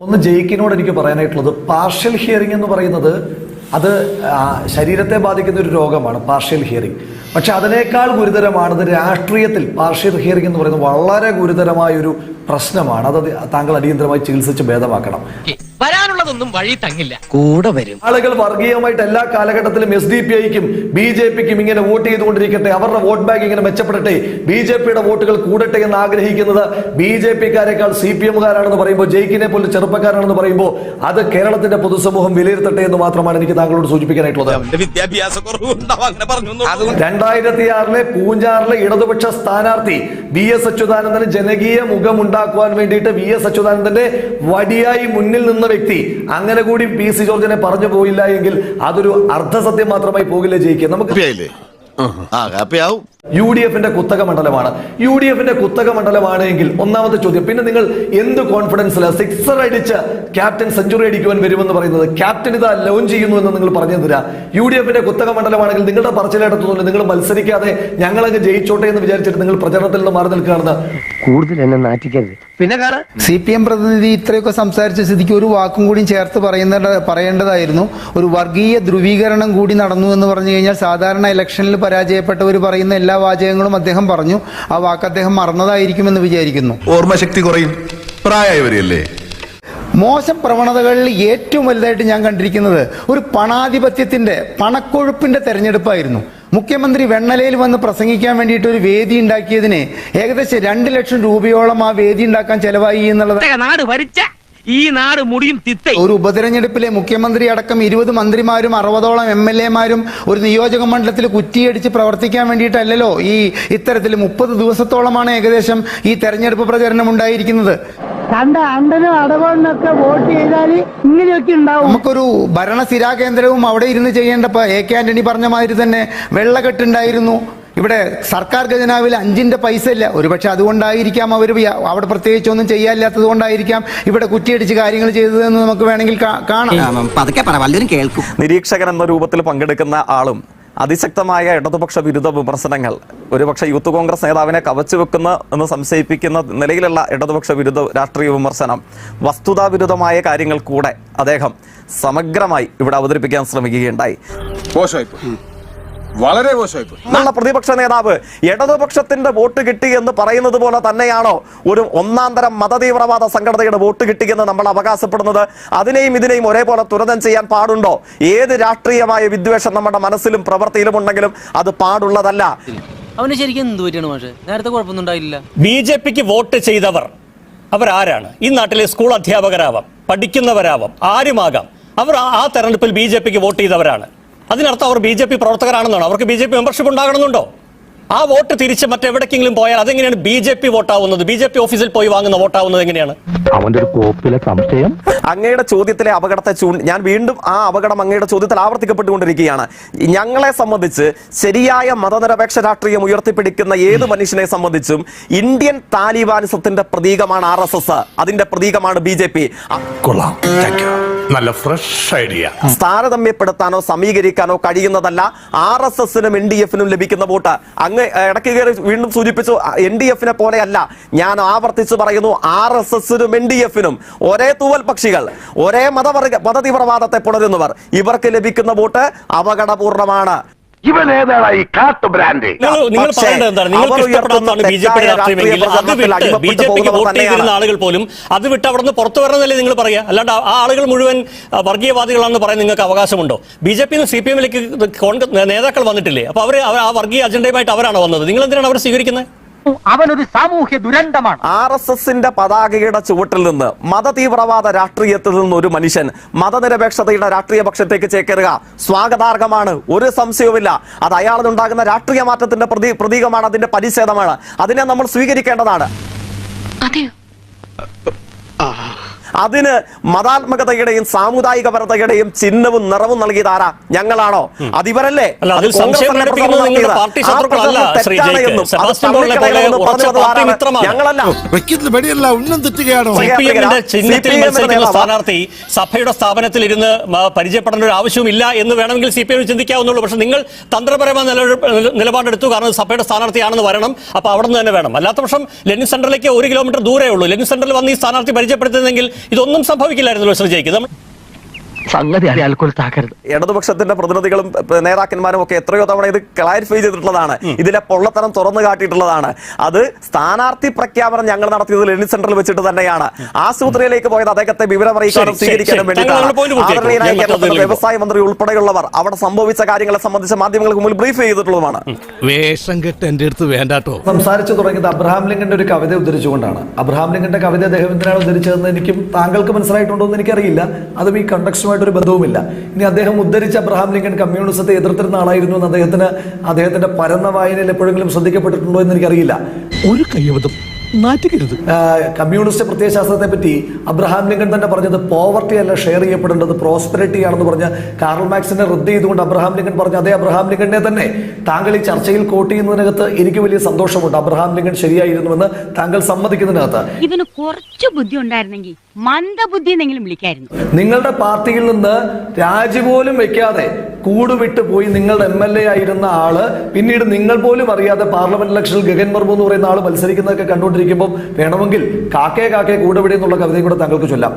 ഒന്ന് ജയിക്കിനോട് എനിക്ക് പറയാനായിട്ടുള്ളത് പാർഷ്യൽ ഹിയറിംഗ് എന്ന് പറയുന്നത് അത് ശരീരത്തെ ബാധിക്കുന്ന ഒരു രോഗമാണ് പാർഷ്യൽ ഹിയറിംഗ് പക്ഷെ അതിനേക്കാൾ ഗുരുതരമാണത് രാഷ്ട്രീയത്തിൽ പാർഷ്യൽ ഹിയറിംഗ് എന്ന് പറയുന്നത് വളരെ ഗുരുതരമായ ഒരു പ്രശ്നമാണ്. അത് താങ്കൾ അടിയന്തരമായി ചികിത്സിച്ച് ഭേദമാക്കണം. വരാനുള്ളതൊന്നും വഴി തങ്ങില്ല. കൂടെ വരും. ആളുകൾ വർഗീയമായിട്ട് എല്ലാ കാലഘട്ടത്തിലും എസ് ഡി പി ഐക്കും ബി ജെ പിക്കും ഇങ്ങനെ വോട്ട് ചെയ്തുകൊണ്ടിരിക്കട്ടെ അവരുടെ വോട്ട് ബാങ്ക് ഇങ്ങനെ മെച്ചപ്പെടട്ടെ ബി ജെ പിയുടെ വോട്ടുകൾ കൂടട്ടെ എന്ന് ആഗ്രഹിക്കുന്നത് ബി ജെ പിക്കാരെക്കാൾ സി പി എമ്മുകാരാണെന്ന് പറയുമ്പോൾ ജയിക്കിനെ പോലെ ചെറുപ്പക്കാരാണെന്ന് പറയുമ്പോൾ അത് കേരളത്തിന്റെ പൊതുസമൂഹം വിലയിരുത്തട്ടെ എന്ന് മാത്രമാണ് എനിക്ക് താങ്കളോട് സൂചിപ്പിക്കാനായിട്ടുള്ളത്. പറഞ്ഞു. രണ്ടായിരത്തി ആറിലെ പൂഞ്ചാറിലെ ഇടതുപക്ഷ സ്ഥാനാർത്ഥി വി എസ് അച്യുതാനന്ദന് ജനകീയ മുഖം ഉണ്ടാക്കുവാൻ വേണ്ടിയിട്ട് വി എസ് അച്യുതാനന്ദന്റെ വടിയായി മുന്നിൽ നിന്ന വ്യക്തി. അങ്ങനെ കൂടി പി സി ജോർജിനെ പറഞ്ഞു പോയില്ല എങ്കിൽ അതൊരു അർദ്ധസത്യം മാത്രമായി പോകില്ല ജയിക്കുക നമുക്ക് യു ഡി എഫിന്റെ കുത്തക മണ്ഡലമാണ്. യു ഡി എഫിന്റെ കുത്തക മണ്ഡലമാണ് എങ്കിൽ ഒന്നാമത്തെ ചോദ്യം പിന്നെ നിങ്ങൾ എന്ത് കോൺഫിഡൻസിൽ സിക്സർ അടിച്ച് ക്യാപ്റ്റൻ സെഞ്ചുറി അടിക്കുവാൻ വരുമെന്ന് പറയുന്നത്? ക്യാപ്റ്റൻ ഇതാ ലോഞ്ച് ചെയ്യുന്നു എന്ന് നിങ്ങൾ പറഞ്ഞു തരാ യു ഡി എഫിന്റെ കുത്തക മണ്ഡലമാണെങ്കിൽ നിങ്ങളുടെ പറച്ചിലെടുത്തുന്നില്ല നിങ്ങൾ മത്സരിക്കാതെ ഞങ്ങളങ്ങ് ജയിച്ചോട്ടെ എന്ന് വിചാരിച്ചിട്ട് നിങ്ങൾ പ്രചരണത്തിൽ നിന്ന് മാറി നിൽക്കുകയാണെന്ന്. കൂടുതൽ എന്നെ നാറ്റിക്കരുത്. പിന്നെ കാണാം സി പി എം പ്രതിനിധി ഇത്രയൊക്കെ സംസാരിച്ച സ്ഥിതിക്ക് ഒരു വാക്കും കൂടി ചേർത്ത് പറയുന്ന പറയേണ്ടതായിരുന്നു. ഒരു വർഗീയ ധ്രുവീകരണം കൂടി നടന്നു എന്ന് പറഞ്ഞു കഴിഞ്ഞാൽ സാധാരണ ഇലക്ഷനിൽ പരാജയപ്പെട്ടവർ പറയുന്ന എല്ലാ വാചകങ്ങളും അദ്ദേഹം പറഞ്ഞു. ആ വാക്ക് അദ്ദേഹം മറന്നതായിരിക്കുമെന്ന് വിചാരിക്കുന്നു. ഓർമ്മശക്തി കുറയും. പ്രായമായവരെയല്ലേ മോശം പ്രവണതകളിൽ ഏറ്റവും വലുതായിട്ട് ഞാൻ കണ്ടിരിക്കുന്നത് ഒരു പണാധിപത്യത്തിന്റെ പണക്കൊഴുപ്പിന്റെ തെരഞ്ഞെടുപ്പായിരുന്നു. മുഖ്യമന്ത്രി വെണ്ണലയിൽ വന്ന് പ്രസംഗിക്കാൻ വേണ്ടിയിട്ട് ഒരു വേദി ഉണ്ടാക്കിയതിന് ഏകദേശം രണ്ട് ലക്ഷം രൂപയോളം ആ വേദി ഉണ്ടാക്കാൻ ചെലവായി എന്നുള്ളത് നാട് ഭരിച്ച ഈ നാട് മുടിയും തിത്ത. ഒരു ഉപതെരഞ്ഞെടുപ്പിലെ മുഖ്യമന്ത്രി അടക്കം ഇരുപത് മന്ത്രിമാരും അറുപതോളം എം എൽ എമാരും ഒരു നിയോജക മണ്ഡലത്തിൽ കുറ്റിയടിച്ച് പ്രവർത്തിക്കാൻ വേണ്ടിയിട്ടല്ലല്ലോ ഈ ഇത്തരത്തിൽ മുപ്പത് ദിവസത്തോളമാണ് ഏകദേശം ഈ തെരഞ്ഞെടുപ്പ് പ്രചരണം ഉണ്ടായിരിക്കുന്നത്. കണ്ട അണ്ടനും അടവണ്ണൊക്കെ വോട്ട് ചെയ്താൽ ഇങ്ങനെയൊക്കെ ഉണ്ടാവും. നമുക്കൊരു ഭരണ കേന്ദ്രവും അവിടെ ഇരുന്ന് ചെയ്യേണ്ടപ്പോ എ കെ ആന്റണി പറഞ്ഞ മാതിരി തന്നെ വെള്ളക്കെട്ടുണ്ടായിരുന്നു ഇവിടെ സർക്കാർ ഖജനാവിൽ അഞ്ചിന്റെ പൈസ ഇല്ല. ഒരുപക്ഷെ അതുകൊണ്ടായിരിക്കാം അവർ അവിടെ പ്രത്യേകിച്ച് ഒന്നും ചെയ്യാനില്ലാത്തത് കൊണ്ടായിരിക്കാം ഇവിടെ കുറ്റിയടിച്ച് കാര്യങ്ങൾ ചെയ്തതെന്ന് നമുക്ക് വേണമെങ്കിൽ കാണാം. പതുക്കെ പറ വല്ലവരും കേൾക്കും. നിരീക്ഷകൻ എന്ന രൂപത്തിൽ പങ്കെടുക്കുന്ന ആളും അതിശക്തമായ ഇടതുപക്ഷ വിരുദ്ധ വിമർശനങ്ങൾ. ഒരുപക്ഷെ യൂത്ത് കോൺഗ്രസ് നേതാവിനെ കവച്ചു വെക്കുന്ന എന്ന് സംശയിപ്പിക്കുന്ന നിലയിലുള്ള ഇടതുപക്ഷ വിരുദ്ധ രാഷ്ട്രീയ വിമർശനം വസ്തുതാവിരുദ്ധമായ കാര്യങ്ങൾ കൂടെ അദ്ദേഹം സമഗ്രമായി ഇവിടെ അവതരിപ്പിക്കാൻ ശ്രമിക്കുകയുണ്ടായി. വളരെ മോശമായിപ്പോയി. എന്നുള്ള പ്രതിപക്ഷ നേതാവ് ഇടതുപക്ഷത്തിന്റെ വോട്ട് കിട്ടി എന്ന് പറയുന്നത് പോലെ തന്നെയാണോ ഒരു ഒന്നാം തരം മതതീവ്രവാദ സംഘടനയുടെ വോട്ട് കിട്ടിയെന്ന് നമ്മൾ അവകാശപ്പെടുന്നത്? അതിനെയും ഇതിനെയും ഒരേപോലെ തുരതം ചെയ്യാൻ പാടുണ്ടോ? ഏത് രാഷ്ട്രീയമായ വിദ്വേഷം നമ്മുടെ മനസ്സിലും പ്രവൃത്തിയിലും ഉണ്ടെങ്കിലും അത് പാടുള്ളതല്ല. അവന് ശരിക്കും എന്ത് പറ്റിയാണ് പക്ഷേ നേരത്തെ കുഴപ്പമൊന്നും ഉണ്ടായില്ല. ബി ജെ പിക്ക് വോട്ട് ചെയ്തവർ അവരാരാണ്? ഈ നാട്ടിലെ സ്കൂൾ അധ്യാപകരാവാം പഠിക്കുന്നവരാവാം ആരുമാകാം? അവർ ആ- ആ തെരഞ്ഞെടുപ്പിൽ ബി ജെ പിക്ക് വോട്ട് ചെയ്തവരാണ്. അതിനർത്ഥം അവർ ബി ജെ പി പ്രവർത്തകരാണെന്നാണ്? അവർക്ക് ബി ജെ പി മെമ്പർഷിപ്പ് ഉണ്ടാകണമെന്നുണ്ടോ? ആ വോട്ട് തിരിച്ച് മറ്റെവിടെക്കെങ്കിലും പോയാൽ അതെങ്ങനെയാണ് ബി ജെ പി വോട്ടാവുന്നത്? ബി ജെ പി ഓഫീസിൽ പോയി വാങ്ങുന്ന വോട്ടാവുന്നത് എങ്ങനെയാണ്? അവന്റെ ഒരു കോപ്പിലെ സംശയം? അങ്ങയുടെ ചോദ്യത്തിലെ അപകടത്തെ ചൂ ഞാൻ വീണ്ടും ആ അപകടം അങ്ങയുടെ ചോദ്യത്തിൽ ആവർത്തിക്കപ്പെട്ടുകൊണ്ടിരിക്കുകയാണ്. ഞങ്ങളെ സംബന്ധിച്ച് ശരിയായ മതനിരപേക്ഷ രാഷ്ട്രീയം ഉയർത്തിപ്പിടിക്കുന്ന ഏത് മനുഷ്യനെ സംബന്ധിച്ചും ഇന്ത്യൻ താലിബാനിസത്തിന്റെ പ്രതീകമാണ് ആർ എസ് എസ്. അതിന്റെ പ്രതീകമാണ് ബി ജെ പി. കൊള്ളാം. നല്ല ഫ്രഷ് ഐഡിയ താരതമ്യപ്പെടുത്താനോ സമീകരിക്കാനോ കഴിയുന്നതല്ല ആർ എസ് എസിനും എൻ ഡി എഫിനും ലഭിക്കുന്ന വോട്ട്. അങ്ങ് ഇടയ്ക്ക് കയറി വീണ്ടും സൂചിപ്പിച്ചു എൻ ഡി എഫിനെ പോലെയല്ല. ഞാൻ ആവർത്തിച്ച് പറയുന്നു ആർ എസ് എസിനും എൻ ഡി എഫിനും. ഒരേ തൂവൽ പക്ഷികൾ ഒരേ മതവർഗ മതതീവ്രവാദത്തെ പുണരുന്നവർ. ഇവർക്ക് ലഭിക്കുന്ന വോട്ട് അപകടപൂർണമാണ്. ഇവൻ ഏതാണ് ഈ കാട്ടു ബ്രാൻഡ്? നിങ്ങൾ പറയേണ്ടത് എന്താണ്? നിങ്ങൾക്ക് അവർ ഇഷ്ടപ്പെടാത്തതാണ് ഉയർത്തുന്ന ബി ജെ പിയുടെ രാഷ്ട്രീയമെങ്കിൽ അത് വിട്ട് ബി ജെ പിക്ക് വോട്ട് ചെയ്തിരുന്ന ആളുകൾ പോലും അത് വിട്ട് അവിടെ നിന്ന് പുറത്തു വരണമെന്നല്ലേ നിങ്ങൾ പറയുക? അല്ലാണ്ട് ആ ആളുകൾ മുഴുവൻ വർഗീയവാദികളാണെന്ന് പറയാൻ നിങ്ങൾക്ക് അവകാശമുണ്ടോ? ബി ജെ പിന്ന് സി പി എമ്മിലേക്ക് കോൺഗ്രസ് നേതാക്കൾ വന്നിട്ടില്ലേ? അപ്പൊ അവർ ആ വർഗീയ അജണ്ടയുമായിട്ട് അവരാണ് വന്നത്? നിങ്ങൾ എന്തിനാണ് അവർ സ്വീകരിക്കുന്നത്? അവനൊരു സാമൂഹ്യ ദുരന്തമാണ്. ആർ എസ് എസിന്റെ പതാകയുടെ ചുവട്ടിൽ നിന്ന് മതതീവ്രവാദ രാഷ്ട്രീയത്തിൽ നിന്ന് ഒരു മനുഷ്യൻ മതനിരപേക്ഷതയുടെ രാഷ്ട്രീയ പക്ഷത്തേക്ക് ചേക്കേറുക. സ്വാഗതാർഹമാണ്. ഒരു സംശയവുമില്ല. അത് അയാളിനുണ്ടാകുന്ന രാഷ്ട്രീയ മാറ്റത്തിന്റെ പ്രതി പ്രതീകമാണ് അതിന്റെ പരിച്ഛേദമാണ്. അതിനെ നമ്മൾ സ്വീകരിക്കേണ്ടതാണ്. അതെയോ? അതിന് മതാത്മകതയുടെയും സാമുദായികപരതയുടെയും ചിഹ്നവും നിറവും നൽകിയത് ആരാ ഞങ്ങളാണോ അതിവരല്ലേ. സ്ഥാനാർത്ഥി സഭയുടെ സ്ഥാപനത്തിൽ ഇരുന്ന് പരിചയപ്പെടേണ്ട ഒരു ആവശ്യവുമില്ല എന്ന് വേണമെങ്കിൽ സി പി എം ചിന്തിക്കാവുന്നുള്ളൂ. പക്ഷെ നിങ്ങൾ തന്ത്രപരമായ നിലപാട് നിലപാടെടുത്തു. കാരണം സഭയുടെ സ്ഥാനാർത്ഥിയാണെന്ന് വരണം. അപ്പൊ അവിടെ നിന്ന് തന്നെ വേണം. അല്ലാത്ത പക്ഷം ലെനിൻ സെന്ററിലേക്ക് ഒരു കിലോമീറ്റർ ദൂരേ ഉള്ളൂ. ലെനിൻ സെന്ററിൽ വന്ന് ഈ സ്ഥാനാർത്ഥി പരിചയപ്പെടുത്തുന്നെങ്കിൽ ഇതൊന്നും സംഭവിക്കില്ലായിരുന്നല്ലോ ശ്രീ ജയിക്ക്. സംഗതി താക്കരുത് ഇടതുപക്ഷത്തിന്റെ പ്രതിനിധികളും നേതാക്കന്മാരും ഒക്കെ എത്രയോ തവണ ഇത് ക്ലാരിഫൈ ചെയ്തിട്ടുള്ളതാണ്. ഇതിലെ പൊള്ളത്തരം തുറന്നു കാട്ടിയിട്ടുള്ളതാണ്. അത് സ്ഥാനാർത്ഥി പ്രഖ്യാപനം ഞങ്ങൾ നടത്തിയത് ലെനിൻ സെന്ററിൽ വെച്ചിട്ട് തന്നെയാണ്. ആശുപത്രിയിലേക്ക് പോയത് അദ്ദേഹത്തെ വിവരം അറിയിക്കാനും ശരി, ശരി, സ്വീകരിക്കാനും. വേണ്ടിയിട്ടാണ്. ആദരണീയനായ കേരളത്തിലെ വ്യവസായ മന്ത്രി ഉൾപ്പെടെയുള്ളവർ അവിടെ സംഭവിച്ച കാര്യങ്ങളെ സംബന്ധിച്ച് മാധ്യമങ്ങൾക്ക് മുമ്പിൽ ബ്രീഫ് ചെയ്തിട്ടുള്ളതാണ് വേഷം കെട്ട് എന്റെ അടുത്ത് വേണ്ടാട്ടോ. സംസാരിച്ചു തുടങ്ങിയത് അബ്രഹാം ലിങ്കന്റെ ഒരു കവിത ഉദ്ധരിച്ചുകൊണ്ടാണ്. അബ്രഹാം ലിങ്കന്റെ കവിത അദ്ദേഹം എന്തിനാണ് ഉദ്ധരിച്ചതെന്ന് എനിക്കും താങ്കൾക്ക് മനസ്സിലായിട്ടുണ്ടോ എന്ന് എനിക്കറിയില്ല. അതും ഈ കണ്ടക്സ്റ്റുമായിട്ട് ഒരു ബന്ധവുമില്ല. ഇനി അദ്ദേഹം ഉദ്ധരിച്ച അബ്രഹാം ലിങ്കൻ കമ്മ്യൂണിസത്തെ എതിർത്തിരുന്ന ആളായിരുന്നു എന്ന് അദ്ദേഹത്തിന് അദ്ദേഹത്തിന്റെ പരന്ന വായനയിൽ എപ്പോഴെങ്കിലും ശ്രദ്ധിക്കപ്പെട്ടിട്ടുണ്ടോ എന്ന് എനിക്കറിയില്ല. ഒരു കയ്യബദ്ധം നാറ്റിക്കരുത്. ആ, കമ്മ്യൂണിസ്റ്റ് പ്രത്യയശാസ്ത്രത്തെ പറ്റി അബ്രഹാം ലിങ്കൺ തന്നെ പറഞ്ഞത് പോവർട്ടി അല്ല ഷെയർ ചെയ്യപ്പെടേണ്ടത് പ്രോസ്പെരിറ്റി ആണെന്ന് പറഞ്ഞ കാർൾ മാക്സിനെ റദ്ദ് ചെയ്തുകൊണ്ട് അബ്രഹാം ലിങ്കൺ പറഞ്ഞു അതേ അബ്രഹാം ലിങ്കണിനെ തന്നെ താങ്കൾ ഈ ചർച്ചയിൽ കോട്ട് ചെയ്യുന്നതിനകത്ത് എനിക്ക് വലിയ സന്തോഷമുണ്ട്. അബ്രഹാം ലിങ്കൻ ശരിയായിരുന്നുവെന്ന് താങ്കൾ സമ്മതിക്കുന്നതിനകത്ത്. ഇവന് കുറച്ച് ബുദ്ധി ഉണ്ടായിരുന്നെങ്കിൽ മന്ദബുദ്ധി എന്നെങ്കിലും വിളിക്കായിരുന്നു. നിങ്ങളുടെ പാർട്ടിയിൽ നിന്ന് രാജി പോലും വെക്കാതെ കൂടുവിട്ട് പോയി നിങ്ങളുടെ എം എൽ എ ആയിരുന്ന ആൾ പിന്നീട് നിങ്ങൾ പോലും അറിയാതെ പാർലമെന്റ് ഇലക്ഷനിൽ ഗഗൻ മർമു എന്ന് പറയുന്ന ആൾ മത്സരിക്കുന്നതൊക്കെ കണ്ടുകൊണ്ടിരിക്കുമ്പോൾ വേണമെങ്കിൽ കാക്കേ കാക്കേ കൂടെവിടെ എന്നുള്ള കവിതയും കൂടെ താങ്കൾക്ക് ചൊല്ലാം.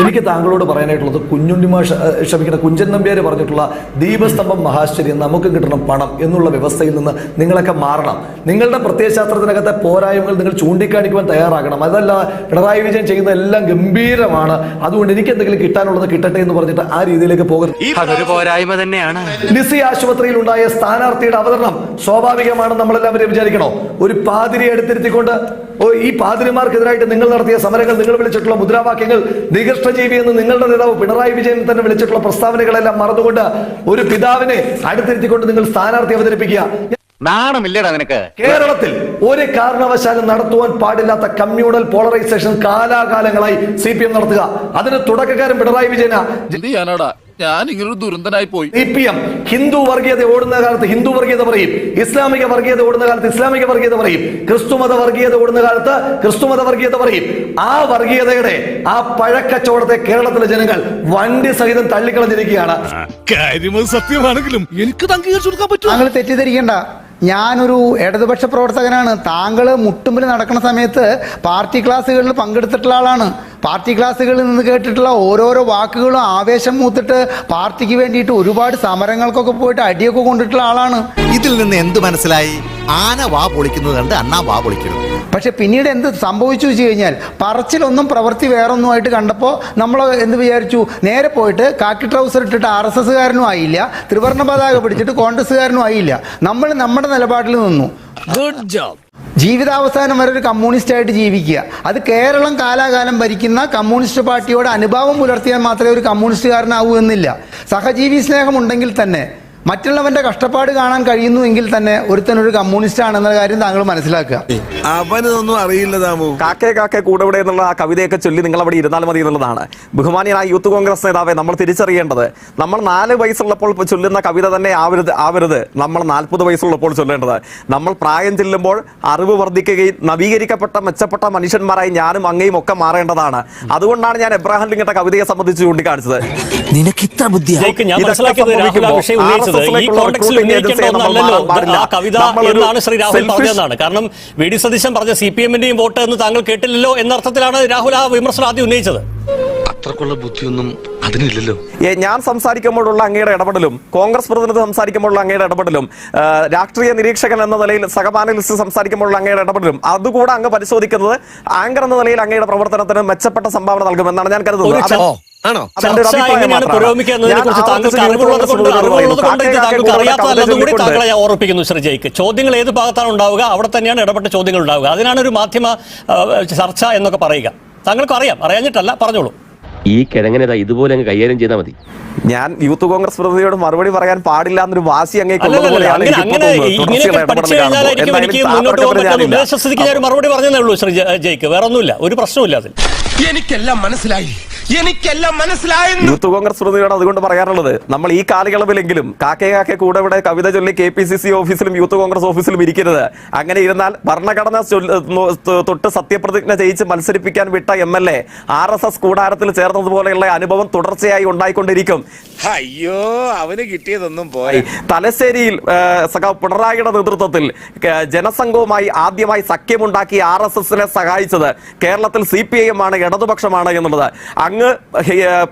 എനിക്ക് താങ്കളോട് പറയാനായിട്ടുള്ളത് കുഞ്ഞുണ്ണിമാ ക്ഷമിക്കുന്ന കുഞ്ചൻ നമ്പ്യാർ പറഞ്ഞിട്ടുള്ള ദീപസ്തംഭം മഹാശ്ചര്യം നമുക്ക് കിട്ടണം പണം എന്നുള്ള വ്യവസ്ഥയിൽ നിന്ന് നിങ്ങളൊക്കെ മാറണം. നിങ്ങളുടെ പ്രത്യയശാസ്ത്രത്തിനകത്തെ പോരായ്മകൾ നിങ്ങൾ ചൂണ്ടിക്കാണിക്കുവാൻ തയ്യാറാകണം. അതല്ല പിണറായി വിജയൻ ചെയ്യുന്ന എല്ലാം ഗംഭീരമാണ്. അതുകൊണ്ട് എനിക്ക് എന്തെങ്കിലും കിട്ടാനുള്ളത് കിട്ടട്ടെ എന്ന് പറഞ്ഞിട്ട് ആ രീതിയിലേക്ക് പോകരുത്. പോരായ്മ തന്നെയാണ്. ലിസി ആശുപത്രിയിൽ ഉണ്ടായ സ്ഥാനാർത്ഥിയുടെ അവതരണം സ്വാഭാവികമാണ് നമ്മളെല്ലാവരും വിചാരിക്കണോ? ഒരു പാതിരി എടുത്തിരുത്തിക്കൊണ്ട് ഓ ഈ പാതിരിമാർക്കെതിരായിട്ട് നിങ്ങൾ നടത്തിയ സമരങ്ങൾ നിങ്ങൾ വിളിച്ചിട്ടുള്ള മുദ്രാവാക്യങ്ങൾ നികൃഷ്ടജീവി എന്ന് നിങ്ങളുടെ നേതാവ് പിണറായി വിജയൻ തന്നെ വിളിച്ചിട്ടുള്ള പ്രസ്താവനകളെല്ലാം മറന്നുകൊണ്ട് ഒരു പിതാവിനെ അടുത്തിരുത്തിക്കൊണ്ട് നിങ്ങൾ സ്ഥാനാർത്ഥി അവതരിപ്പിക്കുക. നാണമില്ലടാ നിനക്ക്. കേരളത്തിൽ ഒരു കാരണവശാലും നടത്തുവാൻ പാടില്ലാത്ത കമ്മ്യൂണൽ പോളറൈസേഷൻ കാലാകാലങ്ങളായി സി പി എം നടത്തുക. അതിന് തുടക്കക്കാരൻ പിണറായി വിജയന. ഞാൻ ഇങ്ങനൊരു ദുരന്തനായി പോയി. സി പി എം ഹിന്ദു വർഗീയത ഓടുന്ന കാലത്ത് ഹിന്ദു വർഗീയത പറയും. ഇസ്ലാമിക വർഗീയത ഓടുന്ന കാലത്ത് ഇസ്ലാമിക വർഗീയത പറയും. ക്രിസ്തുമത വർഗീയത ഓടുന്ന കാലത്ത് ക്രിസ്തുമത വർഗീയത പറയും. ആ വർഗീയതയുടെ ആ പഴക്കച്ചവടത്തെ കേരളത്തിലെ ജനങ്ങൾ വണ്ടി സഹിതം തള്ളിക്കളഞ്ഞിരിക്കുകയാണ്. കാര്യമത് സത്യമാണെങ്കിലും എനിക്ക് താങ്കൾ തെറ്റിദ്ധരിക്കണ്ട. ഞാനൊരു ഇടതുപക്ഷ പ്രവർത്തകനാണ്. താങ്കൾ മുട്ടുമ്പിൽ നടക്കുന്ന സമയത്ത് പാർട്ടി ക്ലാസ്സുകളിൽ പങ്കെടുത്തിട്ടുള്ള ആളാണ്. പാർട്ടി ക്ലാസ്സുകളിൽ നിന്ന് കേട്ടിട്ടുള്ള ഓരോരോ വാക്കുകളും ആവേശം മൂത്തിട്ട് പാർട്ടിക്ക് വേണ്ടിയിട്ട് ഒരുപാട് സമരങ്ങൾക്കൊക്കെ പോയിട്ട് അടിയൊക്കെ കൊണ്ടിട്ടുള്ള ആളാണ്. ഇതിൽ നിന്ന് എന്ത് മനസ്സിലായി? ആന വാ പൊളിക്കുന്നത് കണ്ട് അണ്ണാ വാ പൊളിക്കണം പക്ഷെ പിന്നീട് എന്ത് സംഭവിച്ചു വെച്ച് കഴിഞ്ഞാൽ പറച്ചിലൊന്നും പ്രവൃത്തി വേറൊന്നുമായിട്ട് കണ്ടപ്പോൾ നമ്മൾ എന്ത് വിചാരിച്ചു? നേരെ പോയിട്ട് കാക്കി ട്രൗസർ ഇട്ടിട്ട് ആർ എസ് എസ്സുകാരനും ആയില്ല ത്രിവർണ പതാക പിടിച്ചിട്ട് കോൺഗ്രസ്സുകാരനും ആയില്ല. നമ്മൾ നമ്മുടെ നിലപാടിൽ നിന്നു. ഗുഡ് ജോബ് ജീവിതാവസാനം വരെ ഒരു കമ്മ്യൂണിസ്റ്റ് ആയിട്ട് ജീവിക്കുക. അത് കേരളം കാലാകാലം ഭരിക്കുന്ന കമ്മ്യൂണിസ്റ്റ് പാർട്ടിയോട് അനുഭാവം പുലർത്തിയാൽ മാത്രമേ ഒരു കമ്മ്യൂണിസ്റ്റുകാരനാവൂ എന്നില്ല. സഹജീവി സ്നേഹം ഉണ്ടെങ്കിൽ തന്നെ മറ്റുള്ളവന്റെ കഷ്ടപ്പാട് കാണാൻ കഴിയുന്നുവെങ്കിൽ തന്നെ ഒരുത്തനൊരു കമ്മ്യൂണിസ്റ്റ് ആണെന്ന കാര്യം താങ്കൾ മനസ്സിലാക്കുക. അവനൊന്നും അറിയില്ല താമു കാക്കേ കാക്കേ കൂടെ എന്നുള്ള ആ കവിതയൊക്കെ ചൊല്ലി നിങ്ങൾ അവിടെ ഇരുന്നാൽ മതി എന്നുള്ളതാണ്. ബഹുമാനിയനായ യൂത്ത് കോൺഗ്രസ് നേതാവെ നമ്മൾ തിരിച്ചറിയേണ്ടത്. നമ്മൾ നാല് വയസ്സുള്ളപ്പോൾ ചൊല്ലുന്ന കവിത തന്നെ ആവരുത് ആവരുത്. നമ്മൾ നാൽപ്പത് വയസ്സുള്ളപ്പോൾ ചൊല്ലേണ്ടത്. നമ്മൾ പ്രായം ചെല്ലുമ്പോൾ അറിവ് വർദ്ധിക്കുകയും നവീകരിക്കപ്പെട്ട മെച്ചപ്പെട്ട മനുഷ്യന്മാരായി ഞാനും അങ്ങയും ഒക്കെ മാറേണ്ടതാണ്. അതുകൊണ്ടാണ് ഞാൻ എബ്രാഹിം ലിംഗത്തെ കവിതയെ സംബന്ധിച്ച് ചൂണ്ടിക്കാണിച്ചത്. നിനക്ക് ഇത്ര ബുദ്ധിയാ പറഞ്ഞതാണ് കാരണം വി ഡി സതീശൻ പറഞ്ഞ സി പി എമ്മിന്റെയും വോട്ട് എന്ന് താങ്കൾ കേട്ടില്ലല്ലോ എന്ന അർത്ഥത്തിലാണ് രാഹുൽ ആ വിമർശനം ആദ്യം ഉന്നയിച്ചത്. അത്രക്കുള്ള ബുദ്ധിയൊന്നും അതിനില്ലല്ലോ. ഞാൻ സംസാരിക്കുമ്പോഴുള്ള അങ്ങയുടെ ഇടപെടലും കോൺഗ്രസ് പ്രതിനിധി സംസാരിക്കുമ്പോഴുള്ള അങ്ങയുടെ ഇടപെടലും രാഷ്ട്രീയ നിരീക്ഷകൻ എന്ന നിലയിൽ സഹപാനലിസ്റ്റ് സംസാരിക്കുമ്പോഴുള്ള അങ്ങയുടെ ഇടപെടലും അതുകൂടെ അങ്ങ് പരിശോധിക്കുന്നത് ആങ്കർ എന്ന നിലയിൽ അങ്ങയുടെ പ്രവർത്തനത്തിന് മെച്ചപ്പെട്ട സംഭാവന നൽകുമെന്നാണ് ഞാൻ കരുതുന്നത്. ആണോ? ചർച്ച എങ്ങനെയാണ് കുറിച്ച് താങ്കൾക്ക് ആവർത്തിച്ച് അറിവുള്ളത് കൊണ്ട് പറയുന്നു. അറിവുള്ളത് കൊണ്ട് ഇത് താങ്കൾക്ക് അറിയാത്തതല്ലെന്നും കൂടി ചൊല്ലിക്കൊണ്ട് താങ്കളെ ഞാൻ ഓർപ്പിക്കുന്നു ശ്രീ ജയിക്ക്. ചോദ്യങ്ങൾ ഏത് ഭാഗത്താണ് ഉണ്ടാവുക? അവിടെ തന്നെയാണ് ഇടപെട്ട ചോദ്യങ്ങൾ ഉണ്ടാവുക. അതിനാണ് ഒരു മാധ്യമ ചർച്ച എന്നൊക്കെ പറയുക. താങ്കൾക്ക് അറിയാം അറിയാഞ്ഞിട്ടല്ല പറഞ്ഞോളൂ. ഈ കിഴങ്ങനേതാ ഇതുപോലെ അങ്ങ് കൈകാര്യം ചെയ്താൽ മതി. ഞാൻ യൂത്ത് കോൺഗ്രസ് പ്രതിനിധിയോട് മറുപടി പറയാൻ പാടില്ല എന്നൊരു വാശി മറുപടി പറഞ്ഞതേ ഉള്ളൂ ശ്രീ ജ- ജയിക്ക്. വേറെ ഒന്നുമില്ല ഒരു പ്രശ്നമില്ല അതിൽ. എനിക്കെല്ലാം മനസ്സിലായി. എനിക്കെല്ലാം മനസ്സിലായി യൂത്ത് കോൺഗ്രസ് പ്രതിനിധിയോട് അതുകൊണ്ട് പറയാറുള്ളത് നമ്മൾ ഈ കാലയളവിലെങ്കിലും കാക്കെ കാക്കെ കൂടെ ഇവിടെ കവിത ചൊല്ലി കെ പി സി സി ഓഫീസിലും യൂത്ത് കോൺഗ്രസ് ഓഫീസിലും ഇരിക്കരുത് അങ്ങനെ ഇരുന്നാൽ ഭരണഘടന തൊട്ട് സത്യപ്രതിജ്ഞ ചെയ്യിച്ച് മത്സരിപ്പിക്കാൻ വിട്ട M L A R S S കൂടാരത്തിൽ ചേർന്ന് ചേർന്നതുപോലെയുള്ള അനുഭവം തുടർച്ചയായി ഉണ്ടായിക്കൊണ്ടിരിക്കും. അയ്യോ അവന് കിട്ടിയതൊന്നും പോയി തലശ്ശേരിയിൽ സഖാവ് പിണറായിയുടെ നേതൃത്വത്തിൽ ജനസംഘവുമായി ആദ്യമായി സഖ്യമുണ്ടാക്കി ആർ എസ് എസിനെ സഹായിച്ചത് കേരളത്തിൽ സി പി ഐ എം ആണ് ഇടതുപക്ഷമാണ് എന്നുള്ളത്. അങ്ങ്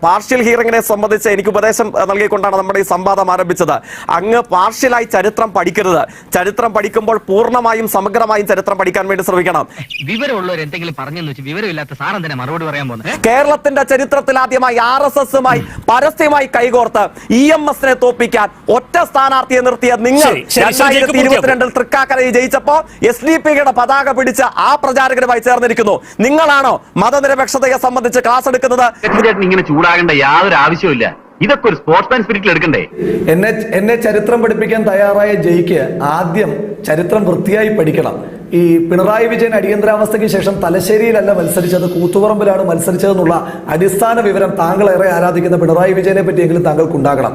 പാർഷ്യൽ ഹിയറിംഗിനെ സംബന്ധിച്ച് എനിക്ക് ഉപദേശം നൽകിക്കൊണ്ടാണ് നമ്മുടെ ഈ സംവാദം ആരംഭിച്ചത്. അങ്ങ് പാർഷ്യലായി ചരിത്രം പഠിക്കരുത്. ചരിത്രം പഠിക്കുമ്പോൾ പൂർണമായും സമഗ്രമായും ചരിത്രം പഠിക്കാൻ വേണ്ടി ശ്രമിക്കണം. വിവരമുള്ളവർ എന്തെങ്കിലും പറഞ്ഞു വിവരമില്ലാത്ത സാറൻ തന്നെ മറുപടി പറയാൻ പോകുന്നത് കേരളത്തിന്റെ ചരിത്രത്തിൽ ആദ്യമായി ആർ എസ് എസുമായി പരസ്യമായി കൈകോർത്ത് ഇ എം എസിനെ തോപ്പിക്കാൻ ഒറ്റ സ്ഥാനാർത്ഥിയെ നിർത്തിയ നിങ്ങൾ രണ്ടായിരത്തി ഇരുപത്തിരണ്ടിൽ തൃക്കാക്കരയിൽ ജയിച്ചപ്പോ എസ് ഡി പിയുടെ പതാക പിടിച്ച ആ പ്രചാരകരുമായി ചേർന്നിരിക്കുന്നു. നിങ്ങളാണോ മതനിരപേക്ഷതയെ സംബന്ധിച്ച് ക്ലാസ് എടുക്കുന്നത്? ഇങ്ങനെ ചൂടാകേണ്ട യാതൊരു ആവശ്യമില്ല ഇതൊക്കെ ഒരു സ്പോർട്സ്മാൻ സ്പിരിറ്റിൽ എടുക്കണ്ടേ? എന്നെ എന്നെ ചരിത്രം പഠിപ്പിക്കാൻ തയ്യാറായ ജയിക്ക് ആദ്യം ചരിത്രം വൃത്തിയായി പഠിക്കണം. ഈ പിണറായി വിജയൻ അടിയന്തരാവസ്ഥയ്ക്ക് ശേഷം തലശ്ശേരിയിലല്ല മത്സരിച്ചത് കൂത്തുപറമ്പിലാണ് മത്സരിച്ചതെന്നുള്ള അടിസ്ഥാന വിവരം താങ്കൾ ഏറെ ആരാധിക്കുന്ന പിണറായി വിജയനെ പറ്റിയെങ്കിലും താങ്കൾക്ക് ഉണ്ടാകണം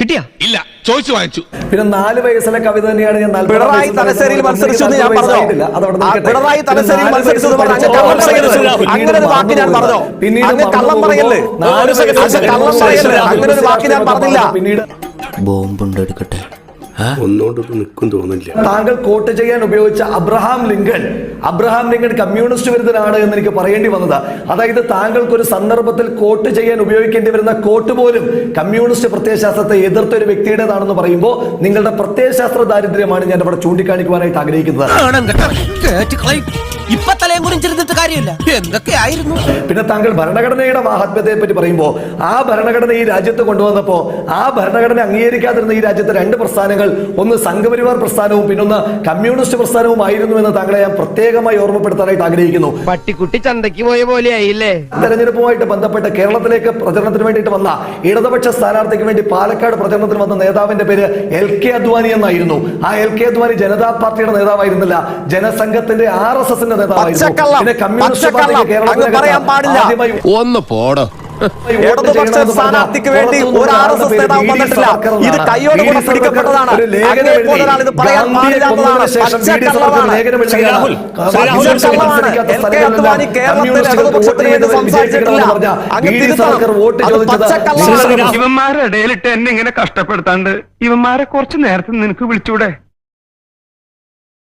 കിട്ടിയാ? ഇല്ല. ചോദിച്ചു വാങ്ങിച്ചു. പിന്നെ നാല് വയസ്സിലെ കവിത തന്നെയാണ് ഞാൻ പിണറായി തലശ്ശേരിയിൽ മത്സരിച്ചു എന്ന് ഞാൻ പറഞ്ഞോ? അതവിടെ ആ. പിണറായി തലശ്ശേരിയിൽ മത്സരിച്ചു എന്ന് പറഞ്ഞ് അങ്ങ് കള്ളം പറയരുത്. അങ്ങനെ ഒരു വാക്ക് ഞാൻ പറഞ്ഞു? പിന്നീട് അങ്ങ് കള്ളം പറയല്ലേ? നാല് സെക്കൻഡ്, കള്ളം പറയല്ലേ? അങ്ങനെ ഒരു വാക്ക് ഞാൻ പറഞ്ഞില്ല. പിന്നീട് ബോംബുണ്ടെടുക്കട്ടെ. ഒന്നുകൊണ്ട് നിൽക്കും തോന്നില്ല താങ്കൾ കോട്ട് ചെയ്യാൻ ഉപയോഗിച്ച Abraham Lincoln Abraham Lincoln communist വിരുദ്ധനാണ് എന്ന് എനിക്ക് പറയേണ്ടി വന്നത്. അതായത് താങ്കൾക്ക് ഒരു സന്ദർഭത്തിൽ കോട്ട് ചെയ്യാൻ ഉപയോഗിക്കേണ്ടി വരുന്ന കോട്ട് പോലും കമ്മ്യൂണിസ്റ്റ് പ്രത്യയശാസ്ത്രത്തെ എതിർത്ത ഒരു വ്യക്തിയുടേതാണെന്ന് പറയുമ്പോൾ നിങ്ങളുടെ പ്രത്യയശാസ്ത്ര ദാരിദ്ര്യമാണ് ഞാൻ ഇവിടെ ചൂണ്ടിക്കാണിക്കുവാനായിട്ട് ആഗ്രഹിക്കുന്നത്. ഇപ്പൊ തലയും കുറിച്ചിരുന്നിട്ട് കാര്യമില്ല. എന്തൊക്കെയായിരുന്നു? പിന്നെ താങ്കൾ ഭരണഘടനയുടെ മഹാത്മ്യത്തെ പറ്റി പറയുമ്പോൾ ആ ഭരണഘടന ഈ രാജ്യത്ത് കൊണ്ടുവന്നപ്പോൾ ആ ഭരണഘടന അംഗീകരിക്കാതിരുന്ന ഈ രാജ്യത്തെ രണ്ട് പ്രസ്ഥാനങ്ങൾ ഒന്ന് സംഘപരിവാർ പ്രസ്ഥാനവും പിന്നൊന്ന് കമ്മ്യൂണിസ്റ്റ് പ്രസ്ഥാനവും ആയിരുന്നു എന്ന് താങ്കളെ ഞാൻ പ്രത്യേകമായി ഓർമ്മപ്പെടുത്താനായിട്ട് ആഗ്രഹിക്കുന്നു. പട്ടിക്കുട്ടി ചന്തയ്ക്ക് പോയ പോലെ ആയില്ലേ തെരഞ്ഞെടുപ്പുമായിട്ട് ബന്ധപ്പെട്ട് കേരളത്തിലേക്ക് പ്രചരണത്തിന് വേണ്ടിയിട്ട് വന്ന ഇടതുപക്ഷ സ്ഥാനാർത്ഥിക്ക് വേണ്ടി പാലക്കാട് പ്രചരണത്തിന് വന്ന നേതാവിന്റെ പേര് എൽ കെ അദ്വാനി എന്നായിരുന്നു. ആ എൽ കെ അദ്വാനി ജനതാ പാർട്ടിയുടെ നേതാവായിരുന്നില്ല. ജനസംഘത്തിന്റെ ആർ എസ് എസിന്റെ പച്ചക്കള്ളം, പച്ചക്കള്ളം. അങ്ങ് പറയാൻ പാടില്ല. ഒന്ന് പോടോ ഇടതുപക്ഷ സ്ഥാനാർത്ഥിക്ക് വേണ്ടി ഒരു ആർ എസ് എസ് നേതാവ് വന്നിട്ടില്ല ഇത്. കൈയോടെ. കൂടെ പിടിക്കപ്പെട്ടതാണ് ഒരു ലേഖനം അങ്ങേ എഴുതി. പോലൊരാൾ ഇത് പറയാൻ പാടില്ലാത്തതാണ് പച്ചക്കള്ളമാണ്. എൽ കെ അദ്വാനി കേരളത്തിൽ ഇടതുപക്ഷത്തിന് വേണ്ടി വോട്ട് ചെയ്ത് സംസാരിച്ചിട്ടില്ല. അങ്ങ് തിരുത്തണം. പച്ചക്കള്ളമാണ്. ഇവന്മാരുടെ ഇടയിലിട്ട് എന്നെ ഇങ്ങനെ കഷ്ടപ്പെടുത്താണ്ട് ഇവന്മാരെ കുറച്ച് നേരത്തെ നിനക്ക് വിളിച്ചൂടെ